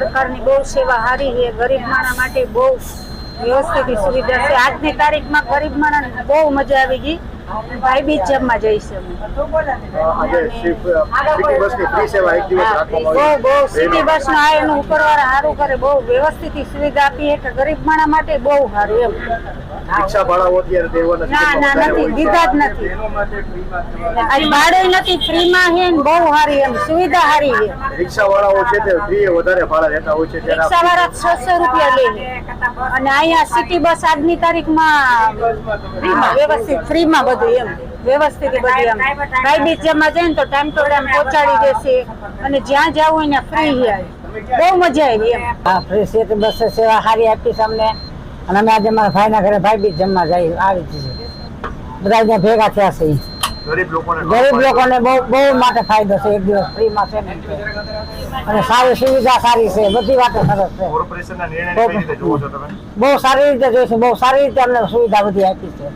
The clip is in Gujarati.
સરકારની બહુ સેવા સારી છે. ગરીબ માણસ માટે બહુ વ્યવસ્થિત સુવિધા છે. આજની તારીખમાં ગરીબ માણસ બહુ મજા આવી ગઈ. ભાઈ બીજ જમવા જઈશું બહુ આવી. બહુ સિટી બસ નો આ એનું ઉપરવાળા સારું કરે. બહુ વ્યવસ્થિત સુવિધા આપી એટલે ગરીબ માણસ માટે બહુ સારું એમ. રિક્ષા ભાડાઓ અત્યારે દેવાના ના ના નથી દીધા જ નથી. આજ ભાડે નથી ફ્રીમાં છે ને બહુ સારી એમ સુવિધા સારી છે. રિક્ષા વાળાઓ છે તે ફ્રી વધારે ભાડા લેતા હોય છે રિક્ષા વાળા છસો રૂપિયા લે. અને અહીંયા સિટી બસ આજની તારીખમાં વ્યવસ્થિત ફ્રીમાં બધું એમ વ્યવસ્થિત બધું એમ. ભાઈ જેમાં જાય ને તો ટાઈમ ટુ ટાઈમ પહોંચાડી દેશે. અને જ્યાં જવું હોય ને ફ્રી બહુ મજા આવી એમ. હા ફ્રી સીટ બસ સેવા સારી આપી છે અમને. અને અમે આજે મારા ભાઈના ઘરે ભાઈ બી જમવા જઈ આવી છે બધા ત્યાં ભેગા થયા છે. ગરીબ લોકોને બહુ બહુ માટે ફાયદો છે. એક દિવસ ફ્રીમાં છે અને સારી સુવિધા સારી છે. બધી વાતો સરસ છે. રીતે બહુ સારી રીતે જોઈશું બહુ સારી રીતે અમને સુવિધા બધી આપી છે.